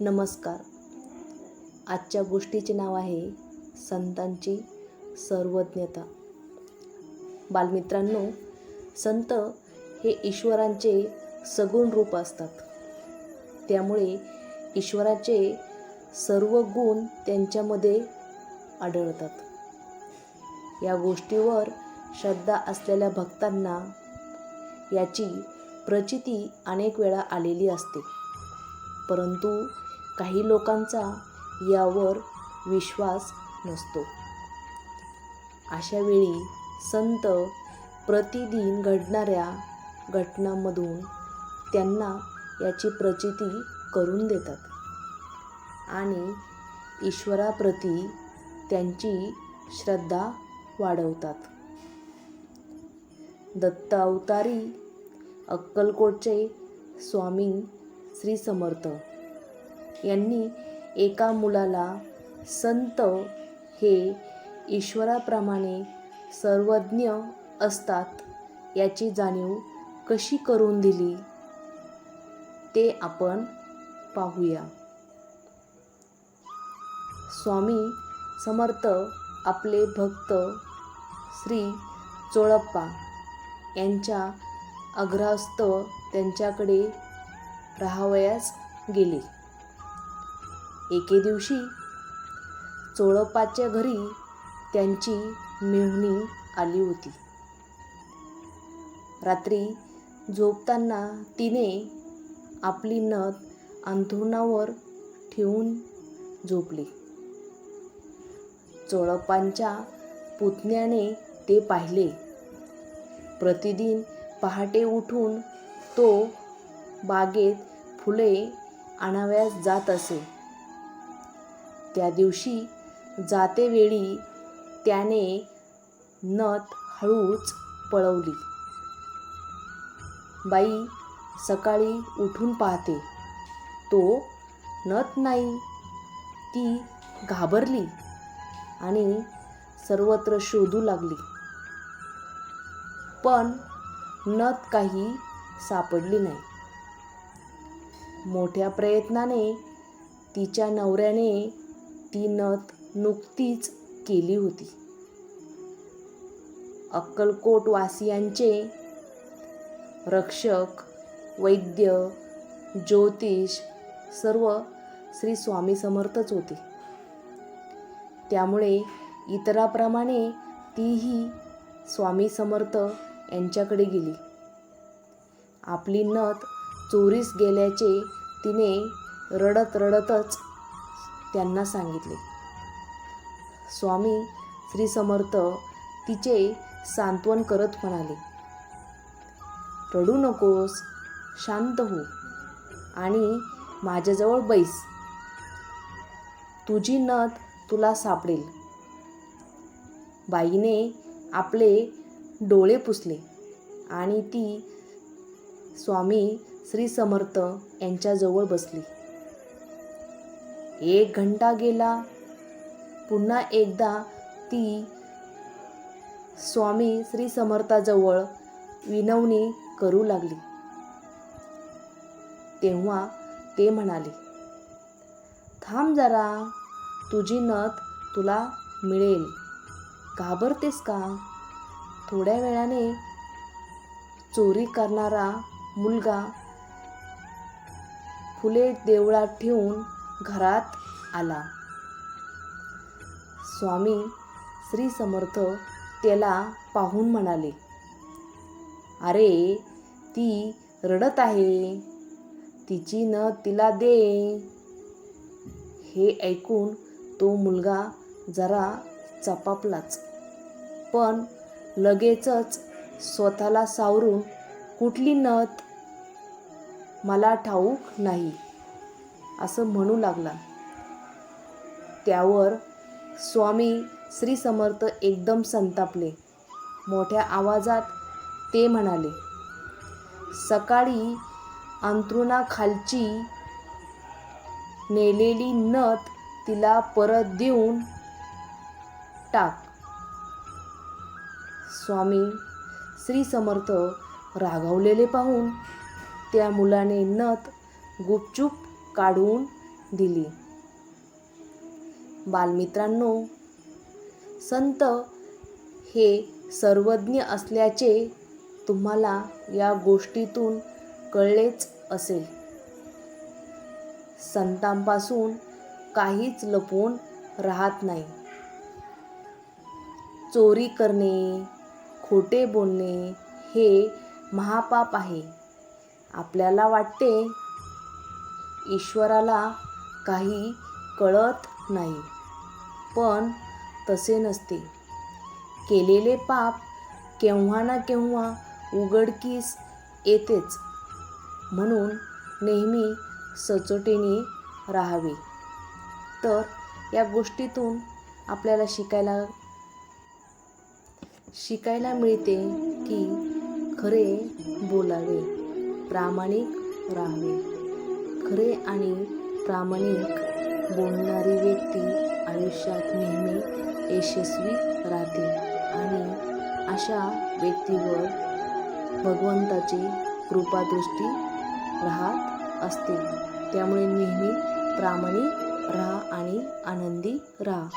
नमस्कार. आजच्या गोष्टीचे नाव आहे संतांची सर्वज्ञता. बालमित्रांनो संत हे ईश्वरांचे सगुण रूप असतात. त्यामुळे ईश्वराचे सर्व गुण त्यांच्यामध्ये आढळतात. या गोष्टीवर श्रद्धा असलेल्या भक्तांना याची प्रचिती अनेक वेळा आलेली असते. परंतु काही लोकांचा यावर विश्वास नसतो. अशा वेळी संत प्रतिदिन घडणाऱ्या घटनांमधून त्यांना याची प्रचिती करून देतात आणि ईश्वराप्रती त्यांची श्रद्धा वाढवतात. दत्त अवतारी अक्कलकोटचे स्वामी श्री समर्थ यांनी एका मुलाला संत हे ईश्वराप्रमाणे सर्वज्ञ असतात याची जाणीव कशी करून दिली? ते आपण पाहूया. स्वामी समर्थ आपले भक्त श्री चोळप्पा यांच्या आग्रहास्तव त्यांच्याकडे राहावयास गेले. एके दिवशी चोळपाच्या घरी त्यांची मेहुणी आली होती. रात्री झोपताना तिने आपली नथ अंथरुणावर ठेवून झोपली. चोळपांच्या पुतण्याने ते पाहिले. प्रतिदिन पहाटे उठून तो बागेत फुले आणाव्यास जात असे. त्या दिवशी जातेवेळी त्याने नथ हळूच पळवली. बाई सकाळी उठून पाहते. तो नथ नाही ती घाबरली आणि सर्वत्र शोधू लागली. पण नथ काही सापडली नाही. मोठ्या प्रयत्नाने तिच्या नवऱ्याने ती नथ नुकतीच केली होती. अक्कलकोट वासियांचे रक्षक वैद्य ज्योतिष सर्व श्री स्वामी समर्थच होते. त्यामुळे इतराप्रमाणे तीही स्वामी समर्थ यांच्याकडे गेली. आपली नथ चोरीस गेल्याचे तिने रडत रडतच त्यांना सांगितले. स्वामी श्री समर्थ तिचे सांत्वन करत म्हणाले रडू नकोस शांत हो आणि माझ्याजवळ बैस. तुझी नथ तुला सापडेल. बाईने आपले डोळे पुसले आणि ती स्वामी श्री समर्थ यांच्याजवळ बसली. एक घंटा गेला. पुन्हा एकदा ती स्वामी श्री समर्थाजवळ विनवणी करू लागली. तेव्हा ते म्हणाले थांब जरा तुझी नथ तुला मिळेल. घाबरतेस का? थोड्या वेळाने चोरी करणारा मुलगा फुले देवळात ठेवून घरात आला. स्वामी श्री समर्थ त्याला पाहून म्हणाले अरे ती रडत आहे. तिची न तिला दे. हे ऐकून तो मुलगा जरा चपापलाच पण लगेचच स्वतःला सावरून कुठली नथ? मला ठाऊक नाही. असं म्हणू लागला. त्यावर स्वामी श्री समर्थ एकदम संतापले. मोठ्या आवाजात ते म्हणाले सकाळी अंथरुणाखालची नेलेली नथ तिला परत देऊन टाक. स्वामी श्री समर्थ रागावलेले पाहून त्या मुलाने नथ गुपचूप काढून दिली. बालमित्रांनो संत हे सर्वज्ञ असल्याचे तुम्हाला या गोष्टीतून कळलेच असेल. संतांपासून काहीच लपवून राहत नाही. चोरी करणे खोटे बोलणे हे महापाप आहे. आपल्याला वाटते ईश्वराला काही कळत नाही. पण तसे नसते. केलेले पाप केव्हा ना केव्हा उघडकीस येतेच. म्हणून नेहमी सचोटीने राहावे. तर या गोष्टीतून आपल्याला शिकायला शिकायला मिळते की खरे बोलावे प्रामाणिक राहावे. खरे आणि प्रामाणिक बोलणारी व्यक्ती आयुष्यात नेहमी यशस्वी राहते आणि अशा व्यक्तीवर भगवंताची कृपादृष्टी राहत असते. त्यामुळे नेहमी प्रामाणिक राहा आणि आनंदी राहा.